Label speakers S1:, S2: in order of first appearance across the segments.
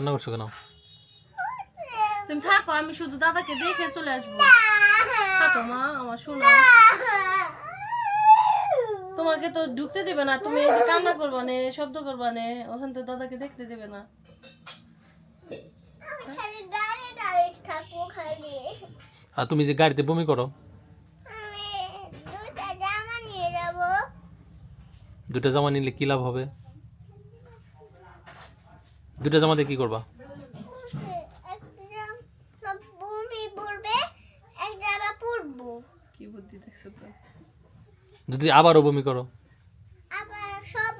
S1: কান্না করছ কেন?
S2: তুমি থাকো আমি শুধু দাদাকে দেখে চলে আসব। থাকো মা আমার শোনো। তোমাকে তো ঢুকতে দেবে না তুমি যে কান্না করবা নে শব্দ করবা নে ওখান তো দাদাকে দেখতে দেবে না।
S1: আর তুমি যে গাড়িতে বমি করো?
S3: দুটা জামা
S1: নিলে কি লাভ হবে? দুটা জামা দিয়ে কি করবা?
S2: কি বুদ্ধি দেখছ তো?
S1: যদি আবারও বমি করো।
S3: আবার সব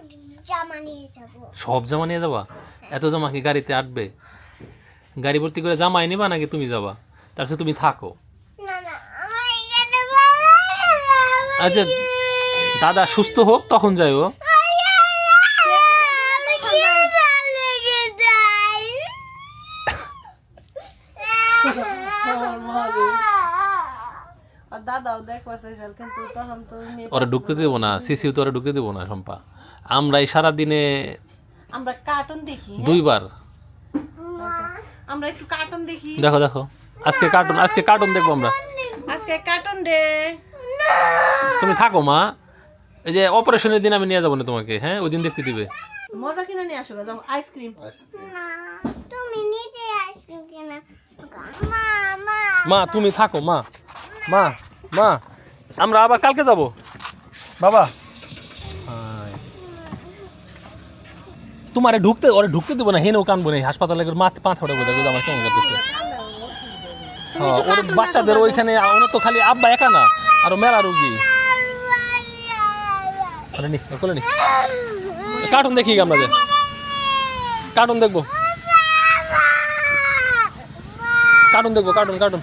S3: জামা নিয়ে যাব?
S1: সব জামা নিয়ে যাবা এত জামা কি গাড়িতে আটবে? গাড়ি ভর্তি করে জামাই নিবা নাকি তুমি যাবা? তার সাথে তুমি থাকো। আচ্ছা দাদা সুস্থ হোক তখন যাইও
S3: আমি খিদা লেগে যায়।
S2: আর দাদাও দেখবার চাইছিল কিন্তু তখন তো নিয়ে
S1: ওরা ঢুকতে দেবো না সিসিও তো ওরা ঢুকতে দেবো না সম্পা আমরা এই সারাদিনে
S2: আমরা কার্টুন দেখি হ্যাঁ?
S1: দুইবার।
S2: আমরা একটু কার্টুন দেখি।
S1: দেখো দেখো। আজকে কার্টুন আজকে কার্টুন দেখব আমরা।
S2: আজকে কার্টুন ডে
S1: তুমি থাকো মা। এই যে অপারেশনের দিন আমি নিয়ে যাব না তোমাকে হ্যাঁ? ওই দিন দেখতে দিবে।
S2: মজা কিনে নিয়ে আসো যাও আইসক্রিম
S3: তুমি নিজে আসবে কেন? মা মা
S1: মা তুমি থাকো মা। মা মা আমরা আবার কালকে যাব। বাবা। তোমারে ঢুকতে ওরে ঢুকতে দেবো না হেনেও কানবো না হাসপাতালে মাথা পাঁথ ওটা বোঝা আমার কেমন করতেছে হ্যাঁ ওর বাচ্চাদের ওইখানে ওনার তো খালি আব্বা একা না আরও মেলা রুগী। আরে নি কোলে নি। কার্টুন দেখি আমরা যে। কার্টুন দেখব। কার্টুন দেখব কার্টুন কার্টুন।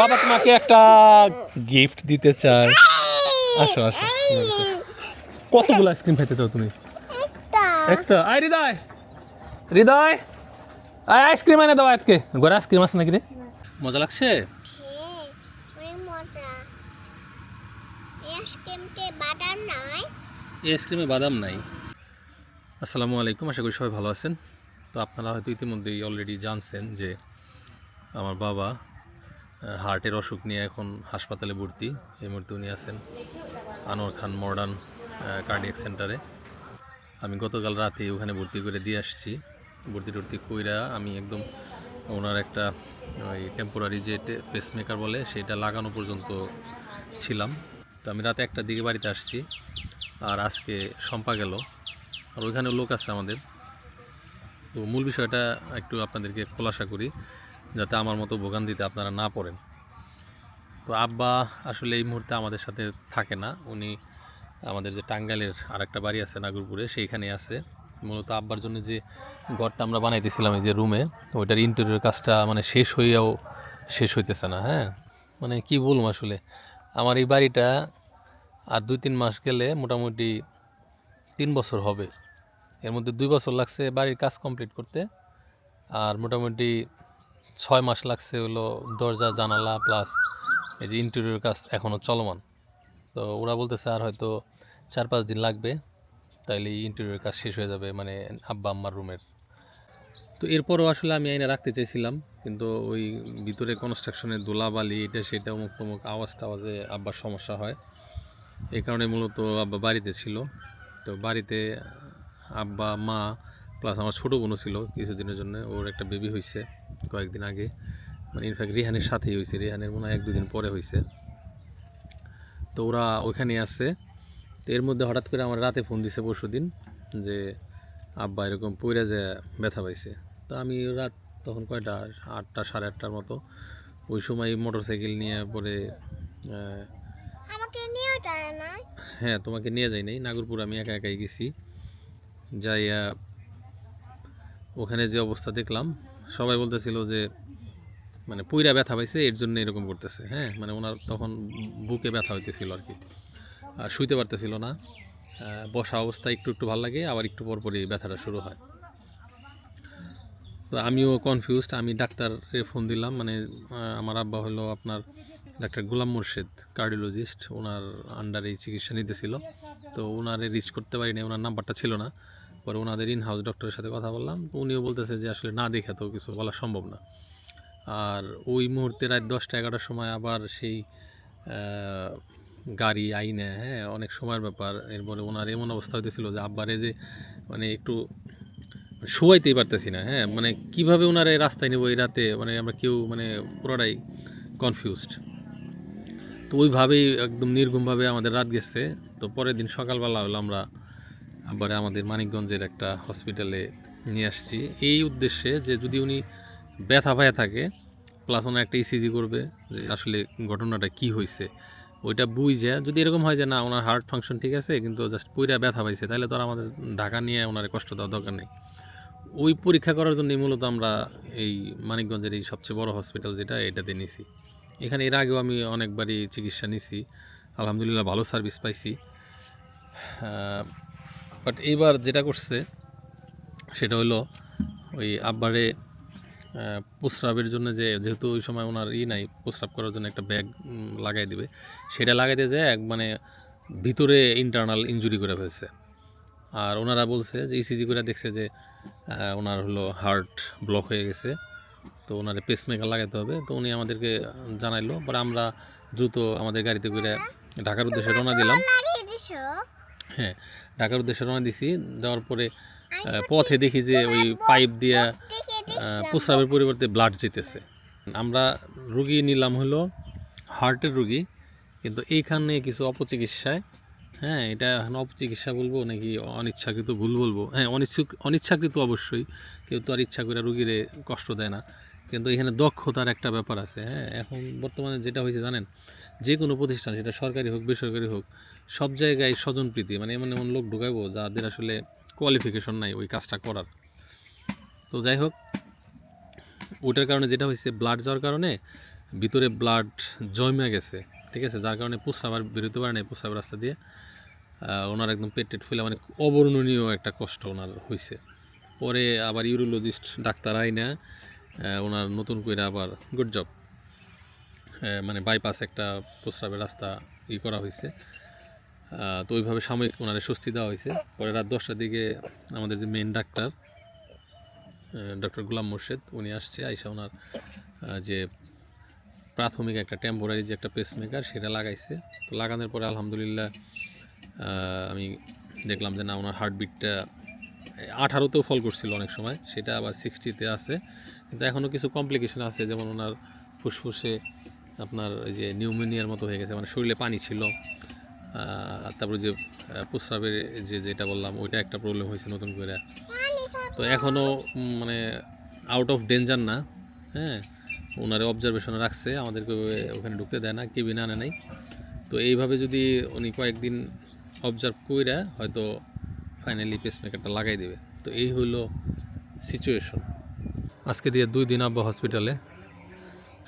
S1: বাবা তোমাকে একটা গিফট দিতে চায়। আসো আসো। কতগুলো আইসক্রিম খেতে চাও তুমি? একটা। আয় হৃদয়। হৃদয়। আয় আইসক্রিম এনে দাও আজকে। ঘরে আইসক্রিম আছে নাকি রে? মজা লাগছে?
S3: এই আইসক্রিমতে বাদাম নাই?
S1: এই আইসক্রিমে বাদাম নাই। আসসালামু আলাইকুম আশা করি সবাই ভালো আছেন। তো আপনারা হয়তো ইতিমধ্যেই অলরেডি জানছেন যে আমার বাবা হার্টের অসুখ নিয়ে এখন হাসপাতালে ভর্তি। এই মুহূর্তে উনি আছেন আনোয়ার খান মডার্ন কার্ডিয়াক সেন্টারে আমি গতকাল রাতে ওখানে ভর্তি করে দিয়ে আসছি। ভর্তি টর্তি কইরা আমি একদম ওনার একটা ওই টেম্পোরারি যে পেসমেকার বলে, সেটা লাগানো পর্যন্ত ছিলাম। তো আমি রাতে একটার দিকে বাড়িতে আসছি আর আজকে সম্পা গেল। আর ওইখানে লোক আছে আমাদের। তো মূল বিষয়টা একটু আপনাদেরকে খোলাসা করি। যাতে আমার মতো ভোগান্তিতে আপনারা না পড়েন। তো আব্বা আসলে এই মুহূর্তে আমাদের সাথে থাকে না। উনি আমাদের যে টাঙ্গাইলের আর একটা বাড়ি আছে নাগরপুরে, সেইখানে আছে। মূলত আব্বার জন্য যে ঘরটা আমরা বানাইতেছিলাম এই যে রুমে ওইটার ইন্টেরিয়র কাজটা মানে শেষ হইয়াও শেষ হইতেছে না হ্যাঁ? মানে কি বলব আসলে? আমার এই বাড়িটা আর দুই তিন মাস গেলে মোটামুটি তিন বছর হবে। এর মধ্যে দুই বছর লাগছে বাড়ির কাজ কমপ্লিট করতে। আর মোটামুটি ছয় মাস লাগছে হলো দরজা, জানালা প্লাস এই যে ইন্টেরিয়র কাজ এখনও চলমান। তো ওরা বলতেছে আর হয়তো চার পাঁচ দিন লাগবে, তাইলে ইন্টেরিয়র কাজ শেষ হয়ে যাবে মানে আব্বা আম্মার রুমের। তো এরপরও আসলে আমি আইনে রাখতে চাইছিলাম, কিন্তু ওই ভিতরে কনস্ট্রাকশনের দোলাবালি এটা সেটা অমুক তমুক আওয়াজ টাওয়াজে আব্বার সমস্যা হয়। এই কারণে মূলত আব্বা বাড়িতে ছিল। তো বাড়িতে আব্বা, মা প্লাস আমার ছোটো বোনও ছিল কিছুদিনের জন্য, ওর একটা বেবি হয়েছে কয়েকদিন আগে। মানে ইনফ্যাক্ট রিহানের সাথেই হয়েছে রিহানের মনে হয় এক দুদিন পরে হয়েছে তো ওরা ওইখানে আছে। তো এর মধ্যে হঠাৎ করে আমার রাতে ফোন দিছে পরশু দিন যে আব্বা এরকম পইরা যে ব্যথা পাইছে। তো আমি রাত তখন কয়টা? আটটা সাড়ে আটটার মতো। ওই সময় মোটর সাইকেল নিয়ে পরে হ্যাঁ তোমাকে নিয়ে যাই নাই। নাগরপুর আমি একা একাই গেছি। যাইয়া ওখানে যে অবস্থা দেখলাম সবাই বলতেছিল যে মানে পুইরা ব্যথা পাইছে, এর জন্য এরকম করতেছে। হ্যাঁ মানে ওনার তখন বুকে ব্যথা হইতেছিল আর কি। আর শুইতে পারতেছিল না। বসা অবস্থা একটু একটু ভালো লাগে, আবার একটু পর পরই ব্যথাটা শুরু হয়। তো আমিও কনফিউজড আমি ডাক্তারে ফোন দিলাম মানে আমার আব্বা হলো আপনার ডাক্তার গোলাম মুর্শেদ কার্ডিওলজিস্ট ওনার আন্ডারে চিকিৎসা নিতেছিল। তো ওনারে রিচ করতে পারিনি, ওনার নাম্বারটা ছিল না। পরে ওনাদের ইন হাউস ডক্টরের সাথে কথা বললাম, উনিও বলতেছে যে আসলে না দেখে তো কিছু বলা সম্ভব না। আর ওই মুহূর্তে রাত দশটা এগারোটার সময় আবার সেই গাড়ি আইনে হ্যাঁ অনেক সময়ের ব্যাপার। এরপরে ওনার এমন অবস্থা হইতেছিল যে আব্বারে যে মানে একটু শোয়াইতেই পারতেছি না হ্যাঁ মানে কীভাবে ওনারা এই রাস্তায় নেব এই রাতে মানে আমরা কেউ মানে পুরোটাই কনফিউজড তো ওইভাবেই একদম নির্ঘুমভাবে আমাদের রাত গেছে। তো পরের দিন সকালবেলা হলো আমরা আবার আমাদের মানিকগঞ্জের একটা হসপিটালে নিয়ে আসছি। এই উদ্দেশ্যে যে যদি উনি ব্যথা পায়ে থাকে প্লাস ওনার একটা ইসিজি করবে, যে আসলে ঘটনাটা কি হয়েছে ওইটা বুঝে, যদি এরকম হয় যে না ওনার হার্ট ফাংশন ঠিক আছে, কিন্তু জাস্ট পুইরা ব্যথা পাইছে তাহলে তো আর আমাদের ঢাকা নিয়ে ওনার কষ্ট দেওয়ার দরকার নেই। ওই পরীক্ষা করার জন্যই মূলত আমরা এই মানিকগঞ্জের এই সবচেয়ে বড় হসপিটাল যেটা, এটাতে নিছি। এখানে এর আগেও আমি অনেকবারই চিকিৎসা নিছি। আলহামদুলিল্লাহ ভালো সার্ভিস পাইছি। বাট এইবার যেটা করছে সেটা হলো ওই আব্বারে প্রস্রাবের জন্য যে যেহেতু ওই সময় ওনার ই নাই প্রস্রাব করার জন্য একটা ব্যাগ লাগাই দিবে সেটা লাগাইতে যায় এক মানে ভিতরে ইন্টারনাল ইনজুরি করে ফেলছে। আর ওনারা বলছে যে ইসিজি করে দেখছে যে ওনার হলো হার্ট ব্লক হয়ে গেছে। তো ওনারে পেসমেকার লাগাতে হবে। তো উনি আমাদেরকে জানাইলো পরে আমরা দ্রুত আমাদের গাড়িতে করে ঢাকার উদ্দেশ্যে রওনা দিলাম। হ্যাঁ ঢাকার উদ্দেশ্যে রওনা দিছি। দেওয়ার পরে পথে দেখি যে ওই পাইপ দিয়ে প্রস্রাবের পরিবর্তে ব্লাড যেতেছে। আমরা রুগী নিলাম হলো হার্টের রুগী কিন্তু এইখানে কিছু অপচিকিৎসায় হ্যাঁ এটা এখন অপচিকিৎসা বলব নাকি অনিচ্ছাকৃত ভুল বলব? হ্যাঁ অনিচ্ছুক অনিচ্ছাকৃত অবশ্যই কেউ তো আর ইচ্ছা করে রুগীরে কষ্ট দেয় না। কিন্তু এখানে দক্ষতার একটা ব্যাপার আছে হ্যাঁ? এখন বর্তমানে যেটা হয়েছে জানেন, যে কোনো প্রতিষ্ঠান, সেটা সরকারি হোক, বেসরকারি হোক, সব জায়গায় স্বজনপ্রীতি মানে এমন এমন লোক ঢুকাবো যাদের আসলে কোয়ালিফিকেশন নাই ওই কাজটা করার। তো যাই হোক ওটার কারণে যেটা হয়েছে ব্লাড যাওয়ার কারণে ভিতরে ব্লাড জমে গেছে, ঠিক আছে? যার কারণে প্রস্রাব আর বেরোতে পারে না প্রস্রাব রাস্তা দিয়ে। ওনার একদম পেট টেট ফুলে মানে অবর্ণনীয় একটা কষ্ট ওনার হয়েছে পরে আবার ইউরোলজিস্ট ডাক্তার আইনা ওনার নতুন করে আবার গুড জব মানে বাইপাস একটা প্রস্রাবের রাস্তা ই করা হয়েছে তো ওইভাবে সাময়িক ওনারে স্বস্তি দেওয়া হয়েছে পরে রাত দশটার দিকে আমাদের যে main doctor doctor Golam Morshed, উনি আসছে, আইসা ওনার যে প্রাথমিক একটা টেম্পোরারি যে একটা পেসমেকার সেটা লাগাইছে। তো লাগানোর পরে আলহামদুলিল্লাহ আমি দেখলাম যে না, ওনার হার্টবিটটা আঠারোতেও ফল করছিল অনেক সময়, সেটা আবার সিক্সটিতে আছে। কিন্তু এখনও কিছু কমপ্লিকেশন আছে, যেমন ওনার ফুসফুসে আপনার যে নিউমোনিয়ার মতো হয়ে গেছে মানে শরীরে পানি ছিল। তারপরে যে প্রস্রাবের যে যেটা বললাম, ওইটা একটা প্রবলেম হয়েছে নতুন করে। তো এখনও মানে আউট অফ ডেঞ্জার না হ্যাঁ? ওনারে অবজারভেশনে রাখছে, আমাদেরকে ওখানে ঢুকতে দেয় না, কেবিনে আনে নাই। তো এইভাবে যদি উনি কয়েকদিন অবজার্ভ কইরা হয়তো ফাইনালি পেসমেকারটা লাগাই দেবে। তো এই হলো সিচুয়েশন আজকে দিয়ে দুই দিন আব্বা হসপিটালে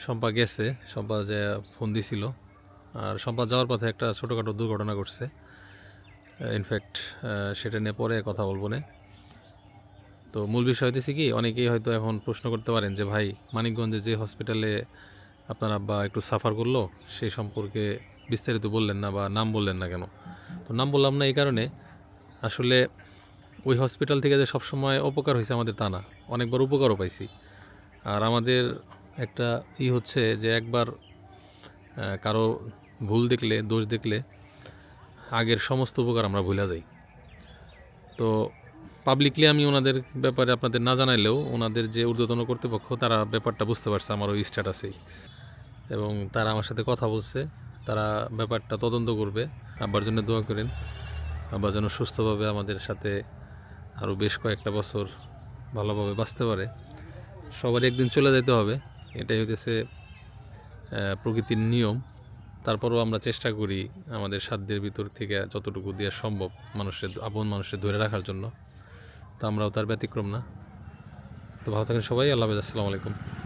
S1: শম্পা গেছে, শম্পা যে ফোন দিছিল। আর শম্পা যাওয়ার পথে একটা ছোটোখাটো দুর্ঘটনা ঘটছে। ইনফ্যাক্ট সেটা নিয়ে পরে কথা বলব না। তো মূল বিষয় হইতেছে কি, অনেকেই হয়তো এখন প্রশ্ন করতে পারেন যে, ভাই, মানিকগঞ্জে যে হসপিটালে আপনার আব্বা একটু সাফার করল সেই সম্পর্কে বিস্তারিত বললেন না বা নাম বললেন না কেন? তো নাম বললাম না এই কারণে। আসলে ওই হসপিটাল থেকে যে সবসময় অপকার হয়েছে আমাদের তা না। অনেকবার উপকারও পাইছি। আর আমাদের একটা ই হচ্ছে যে একবার কারও ভুল দেখলে, দোষ দেখলে আগের সমস্ত উপকার আমরা ভুলে যাই। তো পাবলিকলি আমি ওনাদের ব্যাপারে আপনাদের না জানাইলেও ওনাদের যে ঊর্ধ্বতন কর্তৃপক্ষ, তারা ব্যাপারটা বুঝতে পারছে আমার ওই স্ট্যাটাসেই এবং তারা আমার সাথে কথা বলছে, তারা ব্যাপারটা তদন্ত করবে। আব্বার জন্য দোয়া করেন। আব্বা যেন সুস্থভাবে আমাদের সাথে আরও বেশ কয়েকটা বছর ভালোভাবে বাঁচতে পারে। সবারই একদিন চলে যেতে হবে, এটাই হতেছে প্রকৃতির নিয়ম। তারপরও আমরা চেষ্টা করি আমাদের সাধ্যের ভিতর থেকে যতটুকু দেওয়া সম্ভব মানুষের, আপন মানুষের ধরে রাখার জন্য। তো আমরাও তার ব্যতিক্রম না। তো ভালো থাকেন সবাই, আল্লাহ আসসালামু আলাইকুম।